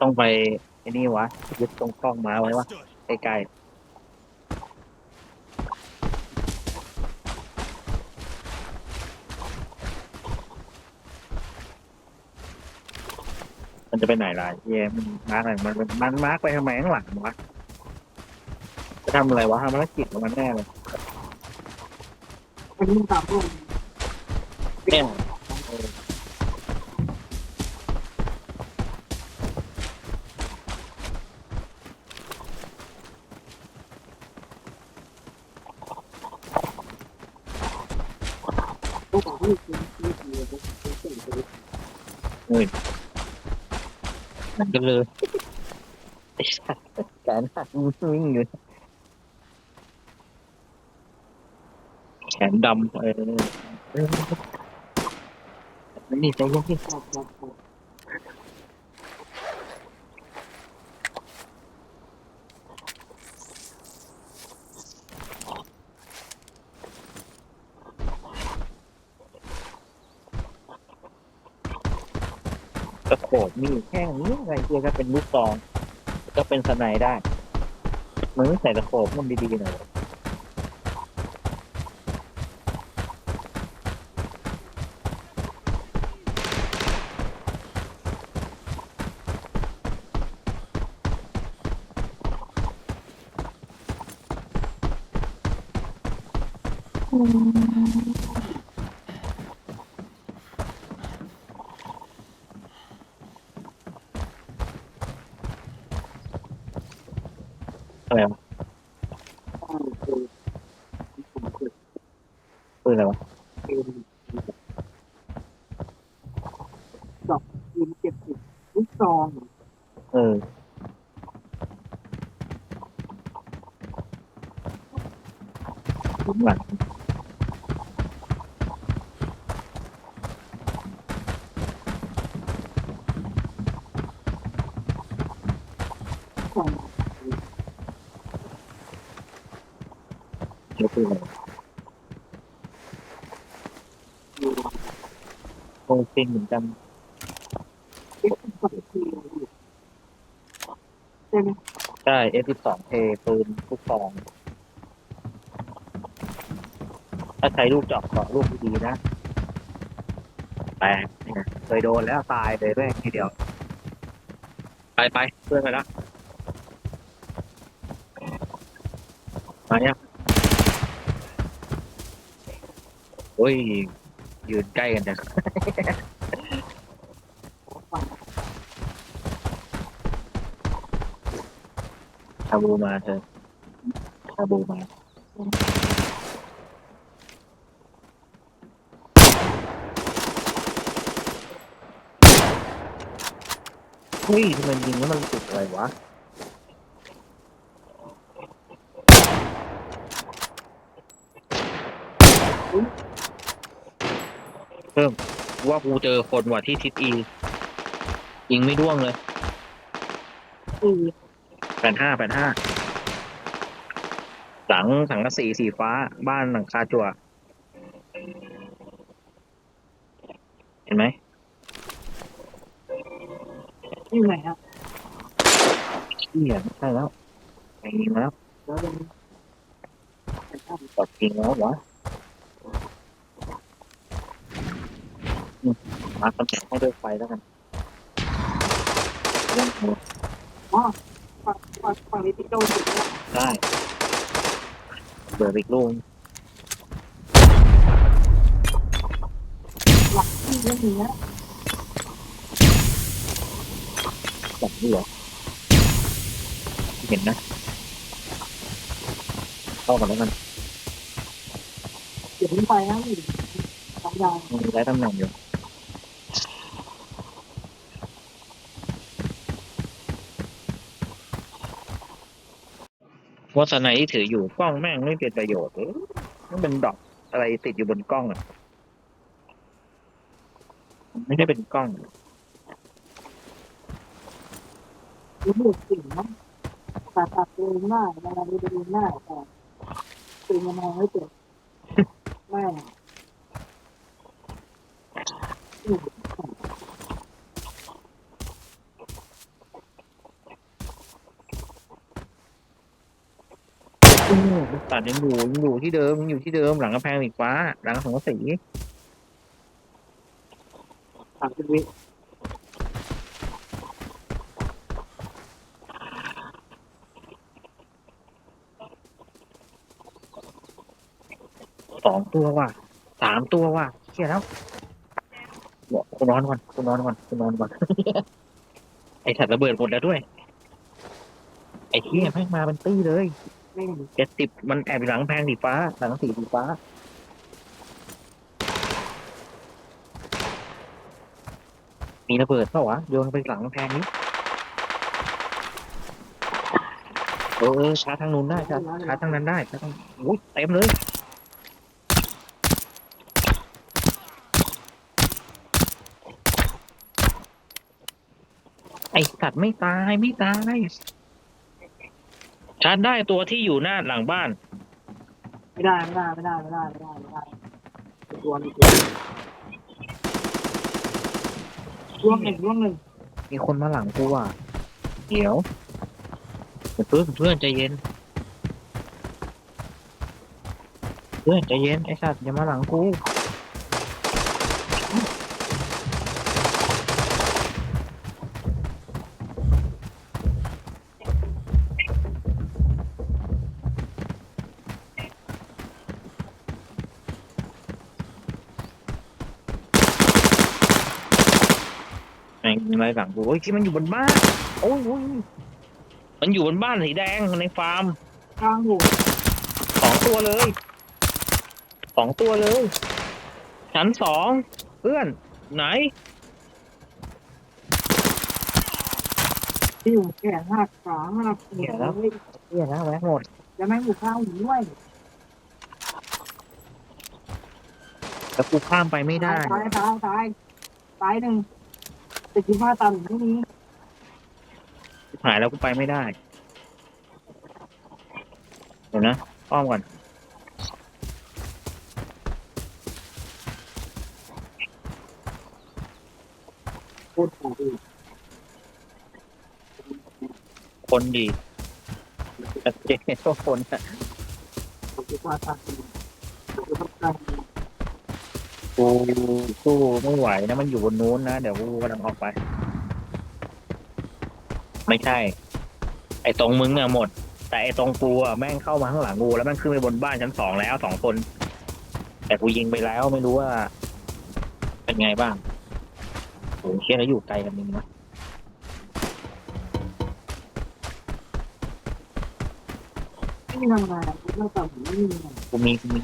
ต้องไปไอ้นี่วะยึดตรงกล้องมาไว้วะ Understood. ใกล้ๆมันจะไปไหนล่ะเย่มันมาร์กอะไรมันมันมันมาร์กไปทำไมข้างหลังวะจะทำอะไรวะทำภารกิจของมันแน่เลยอันนี้มันตามพวกแน่ พวกของที่คือที่คือพวกที่คือมันก็เลยไอ้สัสแขนหักวิ่งอยู่ แขนดำเออเออนี่ใจเย็นที่ครั บครับครับตะโขบมีแค่นี้ไงเพื่อก็เป็นลูกซองก็เป็นสไนด์ได้ มันไม่ใส่ตะโขบมันดีๆหน่อยวะอะไรวะ อ่าคือผมคือ ปืนอะไรวะ เป็นดอกยิงเก็บติดลูกซอง เออ ข้างหลังของเดี๋ยวปืนอะไรวะอยู่โอ้จริงเหมือนกันใช่ไหมใช่ F12 เทปืนลูกซอง ถ้าใช้ลูกเจอกเกาะลูกดีๆนะแตกเนี่ยเคยโดนแล้วตายเลยแม่งทีเดียว ไปไปเพื่อนไปแล้วมาเนี่ยงโอ้ย ยืนใกล้กันจังฝั่งชาบูมาเธอชาบูมา เฮ้ยทำไมยิงแล้วมันติดอะไรวะเพิ่มว่ากูเจอคนว่ะที่ทิศอียิงไม่ร่วงเลยที่แปดห้าแปดห้าหลังสังกะสีสีฟ้า บ้านหลังคาจั่ว เห็นไหม ที่ไหนครับเหียไม่ใช่แล้วไม่ยิงแล้วแล้วเป็นแต่ถ้าตอบจริงแล้ววะอืมมาตำแหน่งให้ด้วยไฟแล้วกันอ๋อฝั่งฝั่งฝั่งนี้ที่โดนอยู่แล้วได้เบิร์ดอีกลูกหลักที่เรื่องนี้แบ บนี้เหรอเห็นนะ เข้ากันแล้วกันเดี๋ยวขึ้นไปนะนี่ทำยางมันมีหลายตำแหน่งอยู่ว่าสไนที่ถืออยู่กล้องแม่งไม่เป็นประโยชน์เออมันเป็นดอกอะไรติดอยู่บนกล้องอะมันไม่ได้เป็นกล้อง รู้สึกสิ่งนะผ่าตัดตัวเองมากอะไรไปดูหน้าแต่ตื่นมามองไม่เจ็บไม่ตัดยังอยู่ยังอยู่ที่เดิมยังอยู่ที่เดิมหลังกระแพงอีกว้า หลังของกะสี สามสิบวิ ตัวว่ะสามตัวว่ะเชี่ยแล้วบอกคุณนอนก่อนคุณนอนก่อนคุณนอนก่อน ไอสัตว์ระเบิดหมดแล้วด้วย ไอ้เที่ยแม่งมาเป็นตี้เลยแม่งเจ็ดสิบมันแอบอยู่หลังกำแพงสีฟ้า หลังสีสีฟ้า มีระเบิดเปล่าวะโยนไปหลังกำแพงนี้เออเออชาร์จทางนู้นได้ชาร์จชาร์จทางนั้นได้ชาร์จทางอุ้ยเต็มเลย ไอสัตว์ไม่ตายไม่ตายชาร์จได้ตัวที่อยู่หน้าหลังบ้าน ไม่ได้ไม่ได้ไม่ได้ไม่ได้ไม่ได้ไม่ได้ตัวมีตัวร่วงหนึ่งร่วงหนึ่งมีคนมาหลังกูอะเดี๋ยวเดี๋ยวเพื่อนเพื่อนใจเย็น เพื่อนใจเย็นไอ้สัตว์อย่ามาหลังกู ม่งอะไรหลังกูโอ้ยที่มันอยู่บนบ้านโอ้ยโอ้ยมันอยู่บนบ้านสีแดงในฟาร์มกลางหัวสองตัวเลยสองตัวเลย ชั้นสองเพื่อนไหนที่อยู่แขนหักขาหักเหี้ยแล้วเฮ้ยเฮียนะแวะหมดแล้วแม่งอยู่ข้างหูด้วยแล้วกูข้ามไปไม่ได้ตายตายตายตายหนึ่ง แต่คิดว่าตันไม่มีหายแล้วกูไปไม่ได้ เดี๋ยวนะ อ้อมก่อน พูดต่ออีกคนดีชัดเจนว่าคนอะผมคิดว่าตันผมคิดว่าตันกู สู้ไม่ไหวนะมันอยู่บนนู้นนะ เดี๋ยวกูกำลังออกไป ไม่ใช่ ไอ้ตรงมึงอะหมด แต่ไอ้ตรงกูอะแม่งเข้ามาข้างหลังกูแล้วแม่งขึ้นไปบนบ้านชั้นสองแล้วสองคน แต่กูยิงไปแล้วไม่รู้ว่า เป็นไงบ้างโหเชี่ยแล้วอยู่ไกลกันนึงนะไม่มีทำงานคิดว่าตันไม่มีงานกูมีกูมี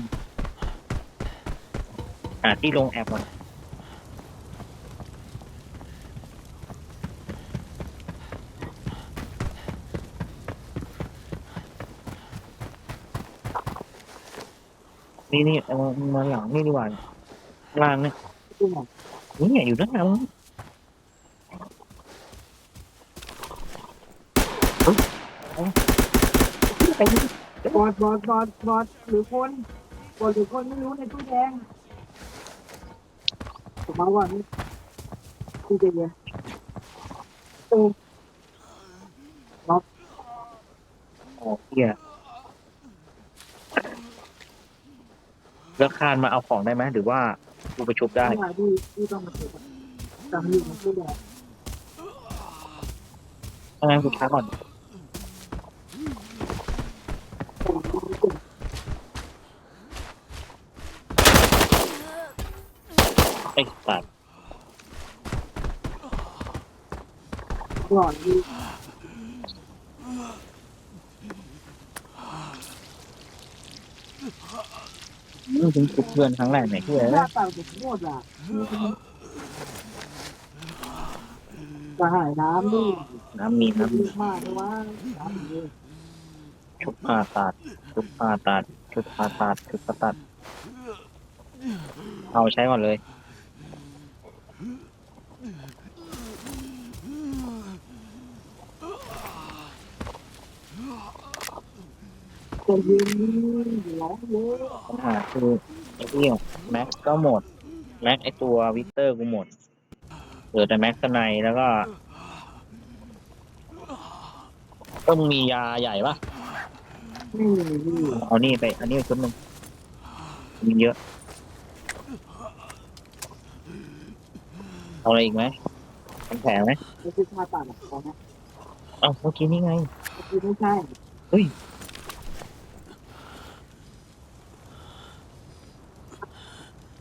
หาที่ลงแอปก่อนนี่นี่เอามาหลังนี่ดีกว่าล่างเนี่ยที่ไหนนี่เนี่ยอยู่ด้านหลังบอดบอดบอดบอดหรือคนบอดหรือคนไม่รู้ในตู้แดง มมาว่านี่ตู้เย็นโอ้โอ้เหี้ยแล้วคานมาเอาของได้ไหมหรือว่ากูไปชุบได้ ไม่ได้ที่ที่ต้องมาเจอจำอยู่ในตู้แดง ถ้างั้นกูช้าก่อน ไอ้สัตว์ ก่อนดีนี่ถึงชุบเพื่อนครั้งแรกไหนที่หเอ้ยน้าตาเด็กโคตรอะจะหายน้ำดิน้ำมีน้ำมีมากเลยว่าน้ำดีชุบผ่าตัดชุบผ่าตัดชุบผ่าตัดชุบผ่าตัดเอาใช้ก่อนเลย จะยืนร้องเยอะปัญหาคือไอ้ที่แม็กก็หมด แม็กไอตัววิกเตอร์กูหมดเหลือแต่แม็กซ์ในแล้วก็ต้องมียาใหญ่ปะนี่นี่เอานี่ไป อันนี้ไปชุดหนึ่งมีเยอะ เอาอะไรอีกไหมเป็นแผลไหมไม่ใช่ผ้าตัดหรอกนะเอ้าเมื่อกี้นี่ไงคือไม่ใช่ เ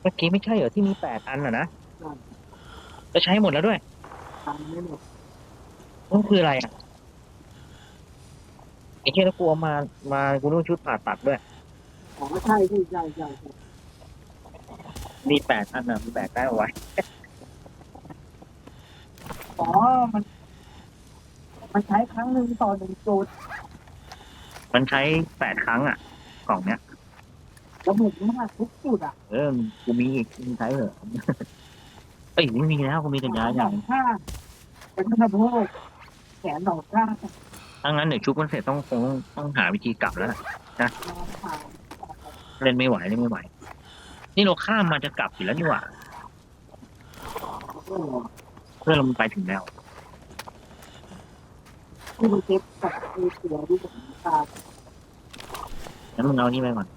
มื่อกี้ไม่ใช่เหรอที่มีแปดอันอะนะจะใช้หมดแล้วด้วยทำไม่หมดนั่นคืออะไรอะไอ้เชี่ยแล้วกลัวมามากูต้องชุดผ่าตัดด้วยอ๋อใช่ใช่ใช่ใช่ใช่มีแปดอันอะมีแปดได้เอาไว้อ๋อมัน มันใช้ครั้งหนึ่งต่อหนึ่งจุดมันใช้แปดครั้งอะกล่องเนี้ย ระบุมากทุกจุดอะเออกูมีอีกมึงใช้เหรอเอ้ยไม่มีแล้วกูมีแต่ยาอสย่าองงข้างเป็นสะโพกแขนสองข้างถ้างั้นเดี๋ยวชุบมันเสร็จต้องคงต้องต้องหาวิธีกลับแล้วล่ะนอนผ่านเล่นไม่ไหวเล่นไม่ไหว นี่เราข้ามมาจะกลับอยู่แล้วนี่หว่าโอ้โหเพื่อนเรามันไปถึงแล้วที่มันเจ็บกับมือเสือที่ผมตา งั้นมึงเอานี่ไปก่อน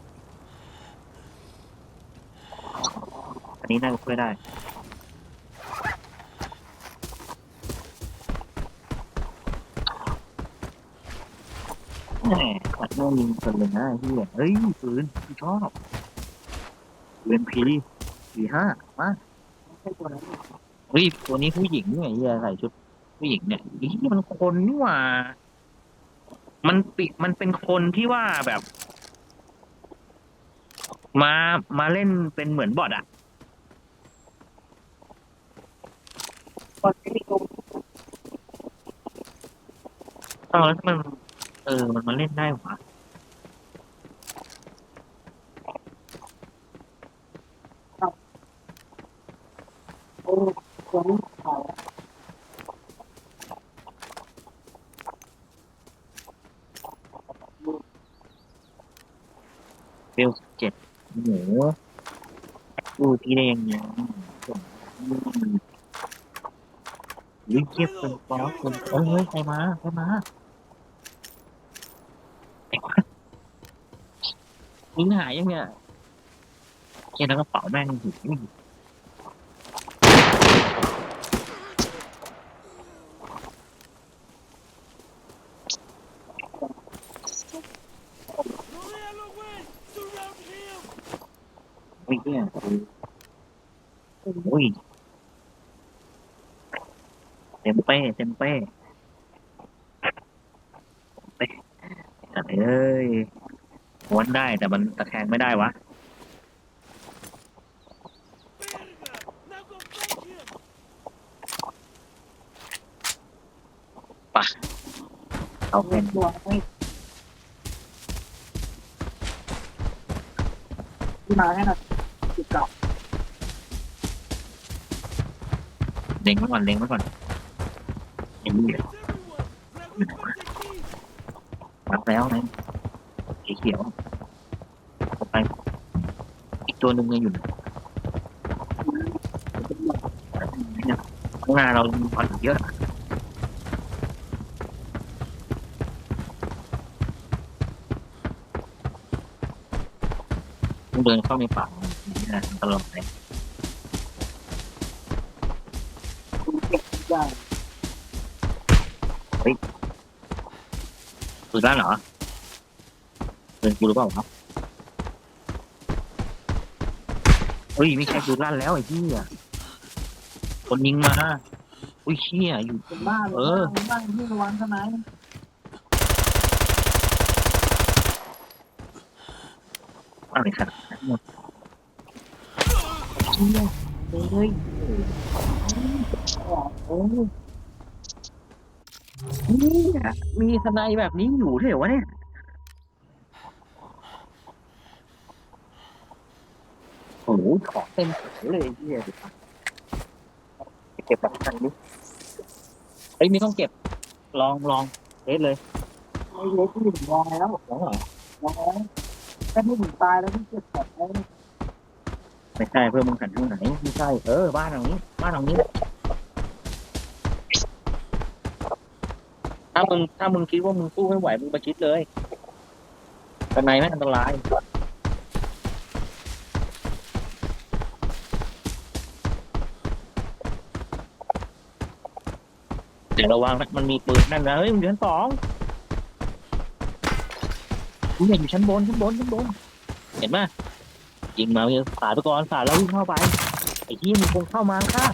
อันนี้น่าจะช่วยได้แหมขัดแม่ยิงคนเลยนะไอ้เฮียเฮ้ยปืนกูชอบปืนพีสี่ห้ามาไม่ใช่ตัวนั้นเฮ้ยตัวนี้ผู้หญิงเนี่ยเฮียใส่ชุด ผู้หญิงเนี่ยไอ้เฮียมันคนนี่หว่า มันปิมันเป็นคนที่ว่าแบบ มามาเล่นเป็นเหมือนบอทอะ คนที่ตรงเออแล้วมันเออ มันมาเล่นได้หวะโอ้ตัวนี้ขาเบลเจ็ดหมูดูที่ได้ยังไง วิเก็บเป็นฟอสเป็นเอ้ยเฮ้ยใครมาใครมามึงหายยังเนี่ยเกียนแล้วกระเป๋าแม่งอยู่นี่ อุ้ยเนี่ยอุ้ย เต็มเป้เต็มเป้เป้อะไรเอ้ยวันได้แต่มันตะแคงไม่ได้วะปะเอาเป็นตัวไม่มาแค่นั้นจุดเก่าเล็งไว้ก่อนเล็งไว้ก่อน นเดี๋ยววัดแล้วนะสีเขียวต่อไป อีกตัวหนึ่งยังอยู่นเนี่ยข้างหน้าเรามีควันเยอะต้องเดินเข้าในป่านี่นะตลอดเลย เก็บทุกอย่างปืนลั่นเหรอปืนกูหรือเปล่าครับเฮ้ยไม่ใช่ปืนลั่นแล้วไอ้เหี้ยคนยิงมาอุ้ยเชี่ยอยู่ เป็นบ้านเออเป็นบ้านที่ระวังทำไมอะไรขนาดนั้นหมดเชี่ยเฮ้ยโอ้โห เนี่ยมีทนายแบบนี้อยู่ด้วยเหรอวะเนี่ยโอ้โหของเต็มถังเลยไอ้เหี้ยเก็บแบบทันดิเฮ้ยไม่ต้องเก็บ ลองลองเล็ดเลยไม่เล็กที่หนึ่งมองแล้วลองเหรอมองแล้วแค่ไม่ถึงตายแล้วที่เจ็บแบบนี้ไม่ใช่เพื่อมึงหันทางไหนไม่ใช่เออบ้านหลังนี้ บ้านหลังนี้ ถ้ามึงถ้ามึงคิดว่ามึงสู้ไม่ไหวมึงไปคิดเลยข้างในไม่อันตรายเดี๋ยวระวังนะมันมีปืนนั่นนะเฮ้ยมันอยู่ชั้นสองกูเห็นอยู่ชั้นบนชั้นบนชั้นบน เห็นไหมยิงมาเลยสาดไปก่อนสาดแล้ววิ่งเข้าไปไอ้ที่มันคงเข้ามาค่ะ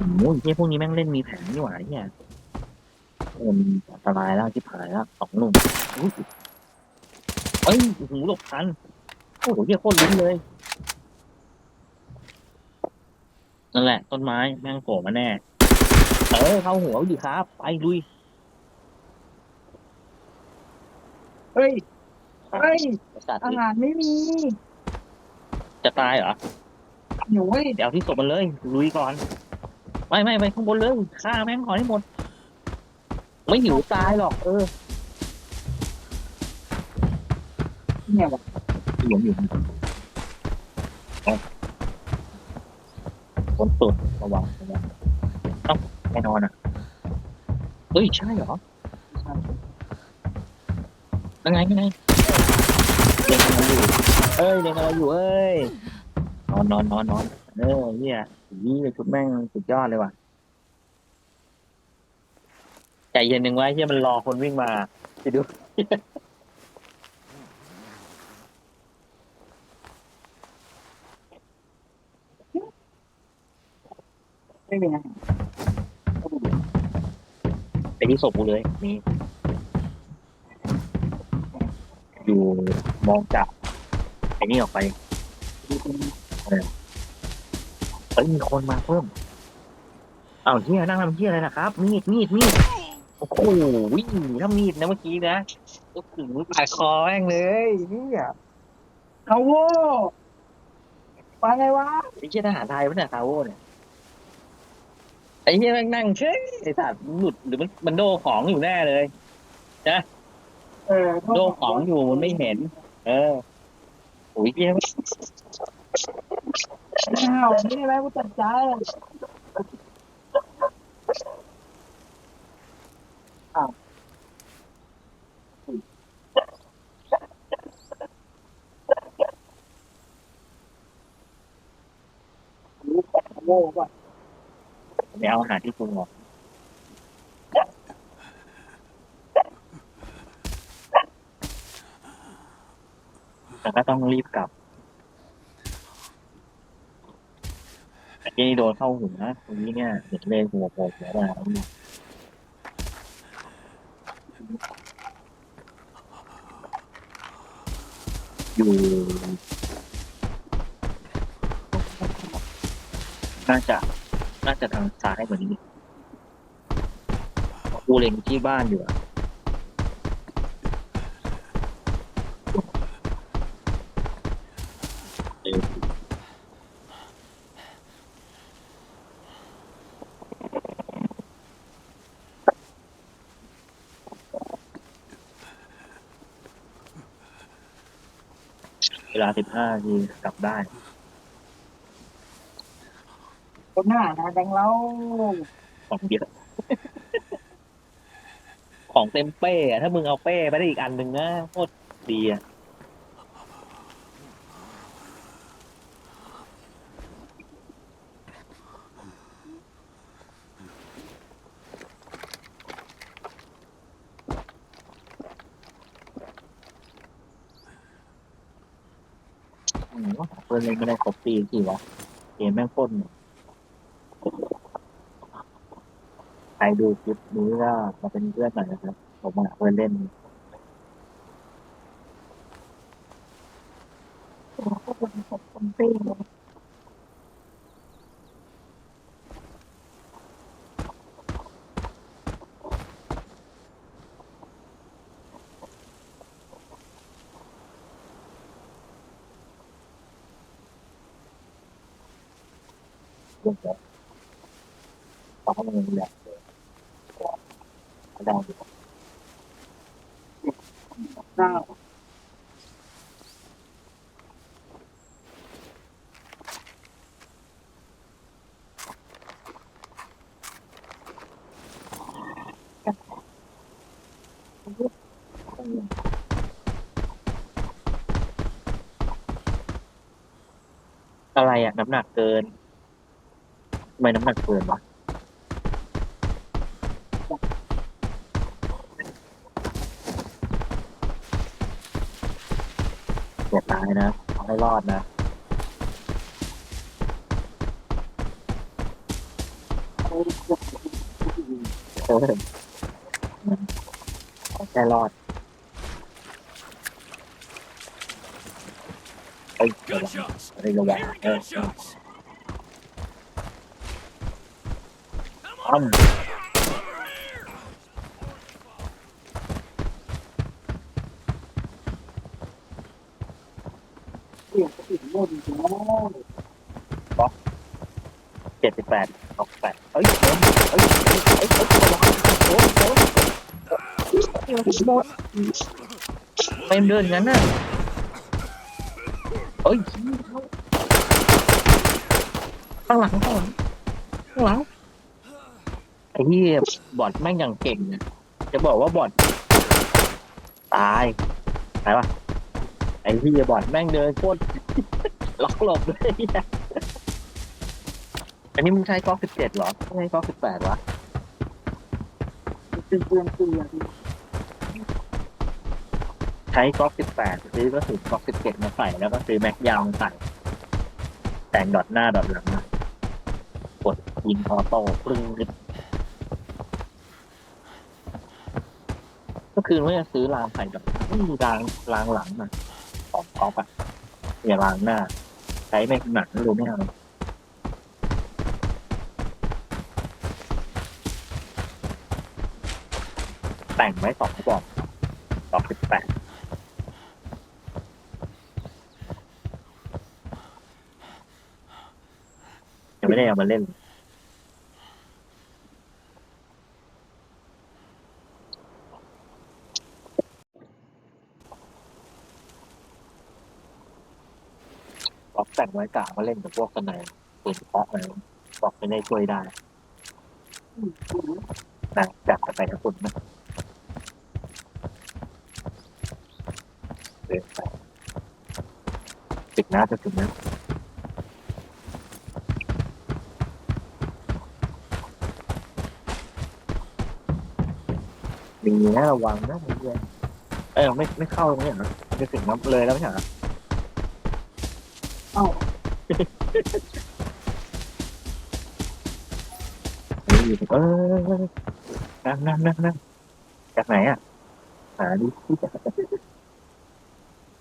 โอ้ยเที่พวกนี้แม่งเล่นมีแผนนี่หว่าเนี่ยเออมันอันตรายแล้วที่ผายแล้วสองหนุ่มอุ๊ยเอ้ยโอ้โหหลบทันโอ้โหเยี่ยโคตรลุ้นเลยนั่นแหละ ต้นไม้แม่งโผล่มาแน่เออเข้าหัวดิครับ ไปลุยเฮ้ยเฮ้ยสัตว์อาหารไม่มี จะตายเหรอหนูเว้ยเดี๋ยวเอาที่ศพมันเลยลุยก่อน ไม่ไม่ไปข้างบนเลยฆ่าแม่งก่อนให้หมด ไม่หิวตายหรอก เออเนี่ยวะหิวหิวคนสุดระวังระวังเอ้าแน่นอนอะเฮ้ย ใช่เหรอยังไงยังไงเล็งอะไรอยู่เอ้ยเล็งอะไรอยู่เอ้ยนอนนอนนอนนอนเออเนี่ย นี่ชุดแม่งสุดยอดเลยว่ะใจเย็นหนึ่งไว้ที่มันรอคนวิ่งมาไปดู ไม่มีอาหารไปที่ศพกูเลยนี่อยู่มองจากไอ้นี่ออกไป ดูตรงนี้เอ้ยมีคนมาเพิ่มอ้าวเฮียนั่งทำเฮียอะไรนะครับ มีดมีดมีดโอ้โหวิ่งถ้ามีดนะเมื่อกี้นะก็ถึงปาดคอแม่งเลยเนี่ยเขาโว้ไปไงวะไอ้เชี่ยทหารไทยปะเนี่ยคาโวเนี่ยไอ้เฮียแม่งนั่งเฉยไอ้สัตว์หลุดหรือมันมันโดของอยู่แน่เลยเออโดของอยู่มันไม่เห็น เออโอ้ยเฮีย อ้าวนี่อะไรกูตัดใจอ้าวโง่ป่ะไม่เอาอาหารที่คุณบอกแต่ก็ต้องรีบกลับ ไอ้นี่โดนเข้าหัวตรงนี้เนี่ยเห็นเลยหัวโผล่หัวมาแล้วอยู่น่าจะ น่าจะทางซ้ายกว่านี้กูเล็งที่บ้านอยู่อะ ลาสิบห้าทีกลับได้คนหน้านะแดงเราของเยอะ ของเต็มเป้อะถ้ามึงเอาเป้ไปได้อีกอันหนึ่งนะโคตรดีอะ พื่อนเล่นไม่ได้ครบตีสิวะเกมแม่งพ่นใครดูคลิปนี้ก็มาเป็นเพื่อนหน่อยนะครับ ผมอะเพื่อนเล่น ร่วมกับเขาก็มีแบบก็ได้เก้อะไรอะน้ำหนักเกิน ไมน้ำหนักเกินวะอย่าตายนะเอาให้รอดนะเอาเกือบเออเอาแค่รอดเอ้ยระวัง Gunshots! เอ้ยระวัง Hearing เออ go, shots! อ้ำเปลี่ยนก็ติดโม่ดีแล้วเจ็ดสิบแปดออกแปดเอ้ยโดนเอ้ยเอ้ยเอ้ยเอ้ยระวังโดนโดนหมดไม่เดินงั้นน่ะเอ้ยข้างหลังข้างหลังข้างหลัง อ้ที่บอดแม่งอย่างเก่งเนี่ยจะบอกว่าบอดตายตายปะไอ้ที่บอดแม่งเดินโคตร ล็อกหลบเลยอันนี้มึงใช้ก๊อกสิบเจ็ดหรอไม่ใช่ก๊อกสิบแปดวะเป็นเพื่อนเพื่อนใช้ก๊อกสิบแปดซื้อกระสุนก๊อกสิบเจ็ดมาใส่แล้วก็ซื้อแม็กยาวมาใส่แต่งดอทหน้าดอทหลังมากดยิงออโต้ปรึ้งนิดก็ คือว่าจะซื้อรางใส่ดอทไม่มีรางรางหลังอะของก๊อกอะอย่ารางหน้า ใช้แม็กหนักไม่รู้ไม่เอาแต่งไว้สองกระบอกก๊อกสิบแปดยังไม่ได้เอามาเล่น แต่งไว้กะมาเล่นกับพวกสนายปืนเพาะอะไรบอกไม่ได้ช่วยได้นะจัดไปทั้งคุณนะเดินไปติดหน้าจะถึงนะมีนะระวังนะเพื่อนเออไม่ไม่เข้าตรงนี้เหรอม่ถึงน้ำเลยแล้วไม่ใช่เหรอ เอ้านี่เออนั่งนั่งนั่งนั่งจากไหนอะ หาดิ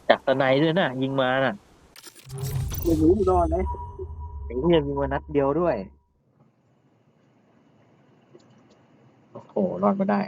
จากตะไนด้วยนะยิงมาน่ะไม่รู้รอดเลยไอ้เหี้ยยิงมานัดเดียวด้วย โอ้โห รอดมาได้